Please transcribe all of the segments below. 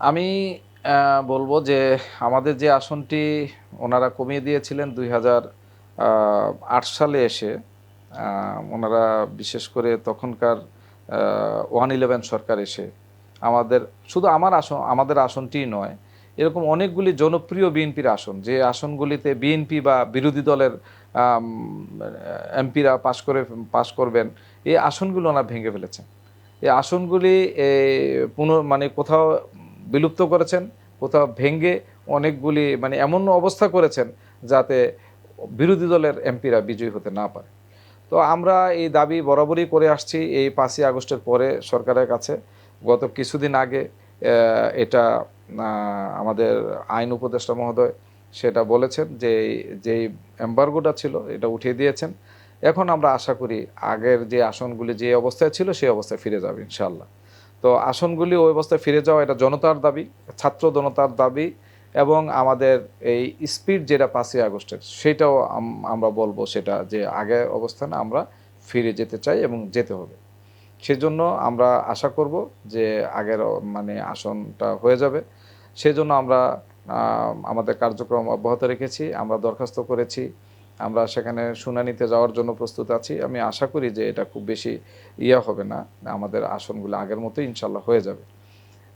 আমি বলব যে আমাদের যে আসনটি ওনারা কমিয়ে দিয়েছিলেন দুই হাজার আট সালে এসে ওনারা বিশেষ করে তখনকার ওয়ান ইলেভেন সরকার এসে আমাদের, শুধু আমার আসন, আমাদের আসনটিই নয়, এরকম অনেকগুলি জনপ্রিয় বিএনপির আসন, যে আসনগুলিতে বিএনপি বা বিরোধী দলের এমপিরা পাশ করে, পাশ করবেন, এই আসনগুলো ওনারা ভেঙে ফেলেছেন। এই আসনগুলি পুনঃ মানে কোথাও বিলুপ্ত করেছেন, কোথাও ভেঙে অনেকগুলি মানে এমন অবস্থা করেছেন যাতে বিরোধী দলের এমপিরা বিজয়ী হতে না পারে। তো আমরা এই দাবি বরাবরই করে আসছি এই পাঁচই আগস্টের পরে সরকারের কাছে। গত কিছুদিন আগে এটা আমাদের আইন উপদেষ্টা মহোদয় সেটা বলেছেন যে যেই এম্বার্গোটা ছিল, এটা উঠিয়ে দিয়েছেন। এখন আমরা আশা করি আগের যে আসনগুলি যে অবস্থায় ছিল, সেই অবস্থায় ফিরে যাবে ইনশাল্লাহ তো আসনগুলি ওই অবস্থায় ফিরে যাওয়া এটা জনতার দাবি, ছাত্র জনতার দাবি এবং আমাদের এই স্পিড যেটা পাঁচই আগস্টের সেটাও আমরা বলব সেটা যে আগে অবস্থানে আমরা ফিরে যেতে চাই এবং যেতে হবে। সেজন্য আমরা আশা করব যে আগের মানে আসনটা হয়ে যাবে। সেজন্য আমরা আমাদের কার্যক্রম অব্যাহত রেখেছি, আমরা দরখাস্ত করেছি। আমরা সেখানে শুনানিতে যাওয়ার জন্য প্রস্তুত আছি। আমি আশা করি যে এটা খুব বেশি ইয়া হবে না, আমাদের আসনগুলো আগের মতোই ইনশাল্লাহ হয়ে যাবে।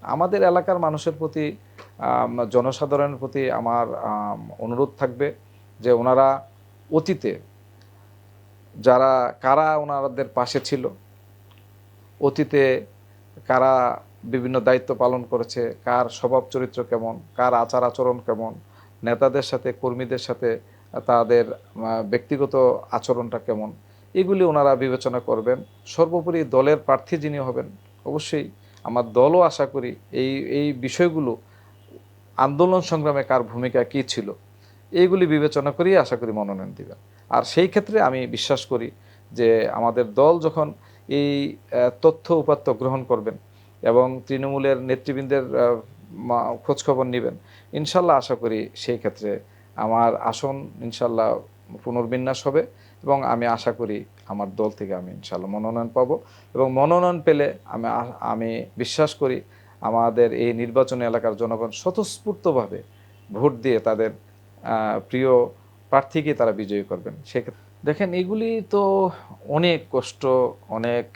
আমাদের এলাকার মানুষের প্রতি জনসাধারণের প্রতি আমার অনুরোধ থাকবে যে ওনারা অতীতে যারা, কারা ওনাদের পাশে ছিল, অতীতে কারা বিভিন্ন দায়িত্ব পালন করেছে, কার স্বভাব চরিত্র কেমন, কার আচার আচরণ কেমন, নেতাদের সাথে, কর্মীদের সাথে তাদের ব্যক্তিগত আচরণটা কেমন, এগুলি ওনারা বিবেচনা করবেন। সর্বোপরি দলের প্রার্থী যিনি হবেন, অবশ্যই আমার দলও আশা করি এই এই বিষয়গুলো, আন্দোলন সংগ্রামে কার ভূমিকা কী ছিল, এইগুলি বিবেচনা করেই আশা করি মনোনয়ন দিবেন। আর সেই ক্ষেত্রে আমি বিশ্বাস করি যে আমাদের দল যখন এই তথ্য উপাত্ত গ্রহণ করবেন এবং তৃণমূলের নেতৃবৃন্দের খোঁজখবর নেবেন, ইনশাল্লাহ আশা করি সেই ক্ষেত্রে আমার আসন ইনশাল্লাহ পুনর্বিন্যাস হবে এবং আমি আশা করি আমার দল থেকে আমি ইনশাল্লাহ মনোনয়ন পাবো এবং মনোনয়ন পেলে আমি আমি বিশ্বাস করি আমাদের এই নির্বাচনী এলাকার জনগণ স্বতঃস্ফূর্তভাবে ভোট দিয়ে তাদের প্রিয় প্রার্থীকে তারা বিজয়ী করবেন। সেক্ষেত্রে দেখেন, এগুলি তো অনেক কষ্ট, অনেক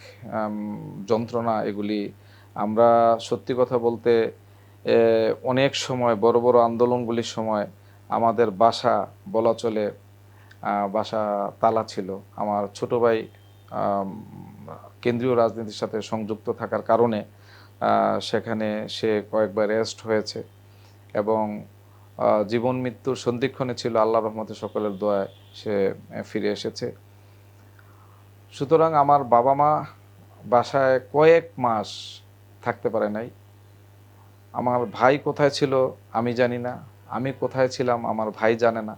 যন্ত্রণা এগুলি। আমরা সত্যি কথা বলতে অনেক সময় বড় বড় আন্দোলনগুলির সময় আমাদের বাসা বলা চলে বাসা তালা ছিল। আমার ছোট ভাই কেন্দ্রীয় রাজনীতির সাথে সংযুক্ত থাকার কারণে সেখানে সে কয়েকবার অ্যারেস্ট হয়েছে এবং জীবন মৃত্যুর সন্ধিক্ষণে ছিল আল্লাহ রহমতে সকলের দোয়ায় সে ফিরে এসেছে। সুতরাং আমার বাবা মা বাসায় কয়েক মাস থাকতে পারে নাই। আমার ভাই কোথায় ছিল আমি জানি না। আমি কোথায় ছিলাম আমার ভাই জানে না,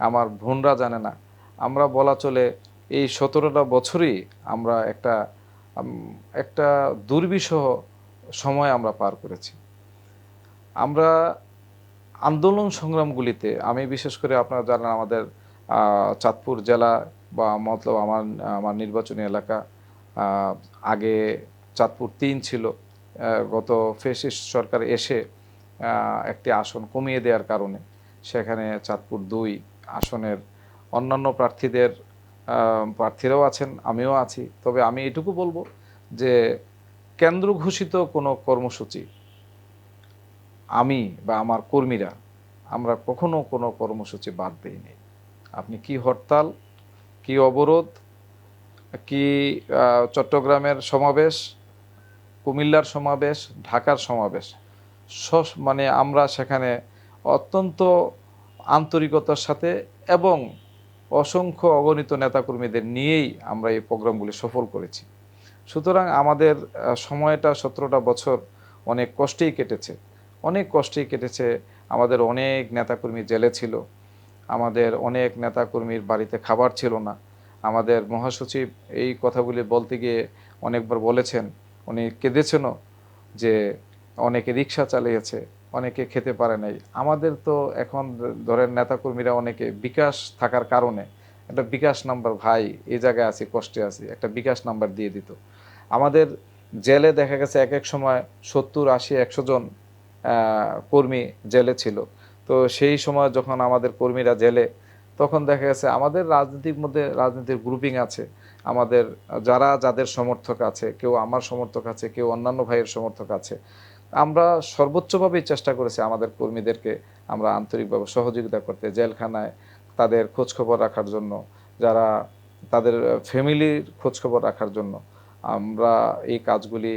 আমার বোনরা জানে না। আমরা বলা চলে এই সতেরোটা বছরই আমরা একটা একটা দুর্বিষহ সময় আমরা পার করেছি। আমরা আন্দোলন সংগ্রামগুলিতে, আমি বিশেষ করে আপনারা জানেন আমাদের চাঁদপুর জেলা বা মতলব আমার আমার নির্বাচনী এলাকা আগে চাঁদপুর তিন ছিল গত ফেসিস্ট সরকার এসে একটি আসন কমিয়ে দেওয়ার কারণে সেখানে চাঁদপুর দুই আসনের অন্যান্য প্রার্থীদের প্রার্থীরাও আছেন, আমিও আছি। তবে আমি এটুকু বলব যে কেন্দ্র ঘোষিত কোনো কর্মসূচি আমি বা আমার কর্মীরা আমরা কখনো কোনো কর্মসূচি বাদ দিইনি আপনি কি হরতাল, কি অবরোধ, কি চট্টগ্রামের সমাবেশ, কুমিল্লার সমাবেশ, ঢাকার সমাবেশ মানে আমরা সেখানে অত্যন্ত আন্তরিকতার সাথে এবং অসংখ্য অগণিত নেতাকর্মীদের নিয়েই আমরা এই প্রোগ্রামগুলি সফল করেছি। সুতরাং আমাদের সময়টা সতেরোটা বছর অনেক কষ্টেই কেটেছে। অনেক কষ্টেই কেটেছে। আমাদের অনেক নেতাকর্মী জেলে ছিল। আমাদের অনেক নেতাকর্মীর বাড়িতে খাবার ছিল না। আমাদের মহাসচিব এই কথাগুলি বলতে গিয়ে অনেকবার বলেছেন। উনি কেঁদেছেনও যে অনেকে রিক্সা চালিয়েছে, অনেকে খেতে পারে নাই। আমাদের তো এখন ধরেন নেতাকর্মীরা অনেকে বিকাশ থাকার কারণে, একটা বিকাশ নাম্বার ভাই এই জায়গায় আছি, কষ্টে আছি, একটা বিকাশ নাম্বার দিয়ে দিত। আমাদের জেলে দেখা গেছে এক এক সময় সত্তর, আশি, একশো জন কর্মী জেলে ছিল। তো সেই সময় যখন আমাদের কর্মীরা জেলে, তখন দেখা গেছে আমাদের রাজনীতির মধ্যে রাজনীতির গ্রুপিং আছে। আমাদের যারা যাদের সমর্থক আছে, কেউ আমার সমর্থক আছে, কেউ অন্যান্য ভাইয়ের সমর্থক আছে। আমরা সর্বোচ্চভাবেই চেষ্টা করেছি আমাদের কর্মীদেরকে আমরা আন্তরিকভাবে সহযোগিতা করতে, জেলখানায় তাদের খোঁজখবর রাখার জন্য, যারা তাদের ফ্যামিলির খোঁজখবর রাখার জন্য। আমরা এই কাজগুলি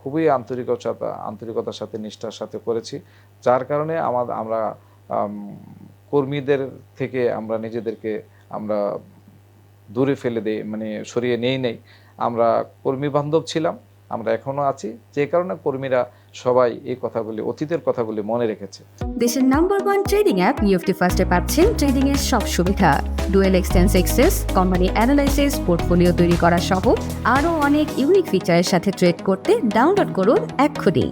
খুবই আন্তরিকতা, আন্তরিকতার সাথে, নিষ্ঠার সাথে করেছি, যার কারণে আমার আমরা কর্মীদের থেকে আমরা নিজেদেরকে আমরা দূরে ফেলে দেই মানে সরিয়ে নেই নেই। আমরা কর্মী বান্ধব ছিলাম, আমরা এখনও আছি। যে কারণে কর্মীরা সবাই এই কথাগুলি, অতীতের কথাগুলি মনে রেখেছে। দেশের নাম্বার ওয়ান ট্রেডিং অ্যাপ নিউফটি ফার্স্টে পাচ্ছেন ট্রেডিং এর সব সুবিধা। ডুয়েল এক্সটেন্স এক্সেস কোম্পানি অ্যানালাইসিস পোর্টফোলিও তৈরি করা সহ আরও অনেক ইউনিক ফিচারের সাথে ট্রেড করতে ডাউনলোড করুন এক্ষুনি।